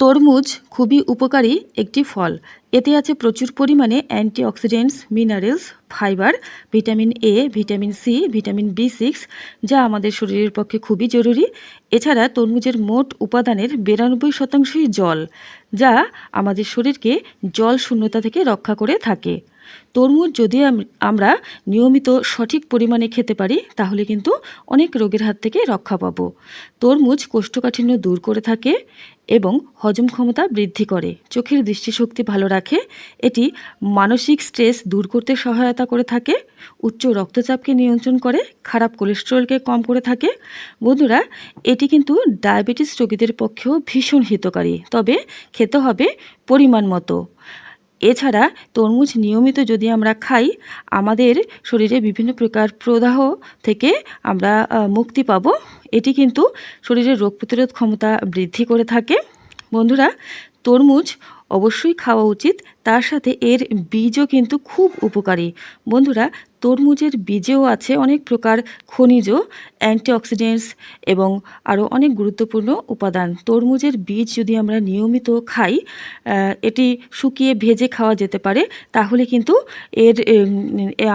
তরমুজ খুবই উপকারী একটি ফল। এতে আছে প্রচুর পরিমাণে antioxidants, minerals, fibre, vitamin A vitamin C vitamin B six যা আমাদের শরীরের পক্ষে খুবই জরুরি। এছাড়া তরমুজের মোট উপাদানের বিরানব্বই শতাংশই জল, যা আমাদের শরীরকে জল শূন্যতা থেকে রক্ষা করে থাকে। তরমুজ যদি আমরা নিয়মিত সঠিক পরিমাণে খেতে পারি, তাহলে কিন্তু অনেক রোগের হাত থেকে রক্ষা পাবো। তরমুজ কোষ্ঠকাঠিন্য দূর করে থাকে এবং হজম ক্ষমতা বৃদ্ধি করে। চোখের দৃষ্টিশক্তি ভালো রাখে, এটি মানসিক স্ট্রেস দূর করতে সহায়তা করে থাকে, উচ্চ রক্তচাপকে নিয়ন্ত্রণ করে, খারাপ কোলেস্টেরলকে কম করে থাকে। বন্ধুরা, এটি কিন্তু ডায়াবেটিস রোগীদের পক্ষেও ভীষণ হিতকারী, তবে খেতে হবে পরিমাণ মতো। এছাড়া তরমুজ নিয়মিত যদি আমরা খাই, আমাদের শরীরে বিভিন্ন প্রকার প্রদাহ থেকে আমরা মুক্তি পাব। এটি কিন্তু শরীরের রোগ প্রতিরোধ ক্ষমতা বৃদ্ধি করে থাকে। বন্ধুরা, তরমুজ অবশ্যই খাওয়া উচিত। তার সাথে এর বীজও কিন্তু খুব উপকারী। বন্ধুরা তরমুজের বীজেও আছে অনেক প্রকার খনিজ, অ্যান্টিঅক্সিডেন্টস এবং আরও অনেক গুরুত্বপূর্ণ উপাদান। তরমুজের বীজ যদি আমরা নিয়মিত খাই এটি শুকিয়ে ভেজে খাওয়া যেতে পারে, তাহলে কিন্তু এর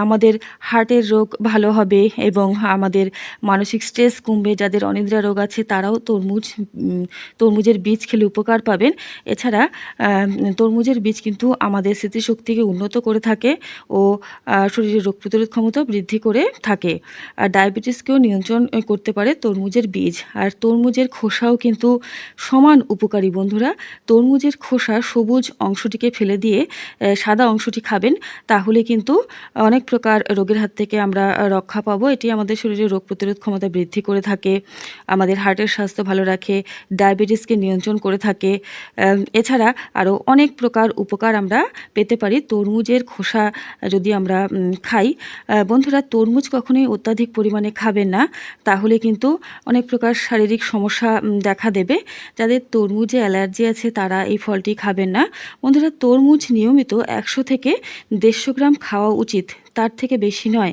আমাদের হার্টের রোগ ভালো হবে এবং আমাদের মানসিক স্ট্রেস কমবে। যাদের অনিদ্রা রোগ আছে, তারাও তরমুজ তরমুজের বীজ খেলে উপকার পাবেন। এছাড়া তরমুজের বীজ কিন্তু আমাদের স্মৃতিশক্তিকে উন্নত করে থাকে ও শরীরের রোগ প্রতিরোধ ক্ষমতা বৃদ্ধি করে থাকে। আর ডায়াবেটিসকেও নিয়ন্ত্রণ করতে পারে তরমুজের বীজ। আর তরমুজের খোসাও কিন্তু সমান উপকারী বন্ধুরা। তরমুজের খোসা সবুজ অংশটিকে ফেলে দিয়ে সাদা অংশটি খাবেন, তাহলে কিন্তু অনেক প্রকার রোগের হাত থেকে আমরা রক্ষা পাবো। এটি আমাদের শরীরে রোগ প্রতিরোধ ক্ষমতা বৃদ্ধি করে থাকে, আমাদের হার্টের স্বাস্থ্য ভালো রাখে, ডায়াবেটিসকে নিয়ন্ত্রণ করে থাকে। এছাড়া আরও অনেক প্রকার উপকার আমরা পেতে পারি। তরমুজের খোসা যদি আমরা খাই বন্ধুরা, তরমুজ কখনোই অত্যাধিক পরিমাণে খাবেন না। তাহলে কিন্তু অনেক প্রকার শারীরিক সমস্যা দেখা দেবে। যাদের তরমুজে অ্যালার্জি আছে, তারা এই ফলটি খাবেন না। বন্ধুরা, তরমুজ নিয়মিত একশো থেকে দেড়শো গ্রাম খাওয়া উচিত। তার থেকে বেশি নয়।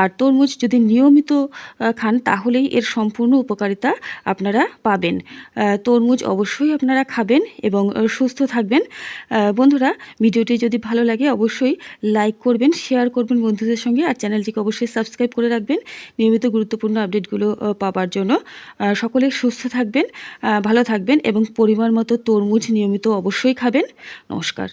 আর তরমুজ যদি নিয়মিত খান তাহলেই এর সম্পূর্ণ উপকারিতা আপনারা পাবেন। তরমুজ অবশ্যই আপনারা খাবেন এবং সুস্থ থাকবেন। বন্ধুরা, ভিডিওটি যদি ভালো লাগে অবশ্যই লাইক করবেন, শেয়ার করবেন বন্ধুদের সঙ্গে আর চ্যানেলটিকে অবশ্যই সাবস্ক্রাইব করে রাখবেন নিয়মিত গুরুত্বপূর্ণ আপডেটগুলো পাবার জন্য। সকলে সুস্থ থাকবেন ভালো থাকবেন এবং পরিমাণ মতো তরমুজ নিয়মিত অবশ্যই খাবেন। নমস্কার।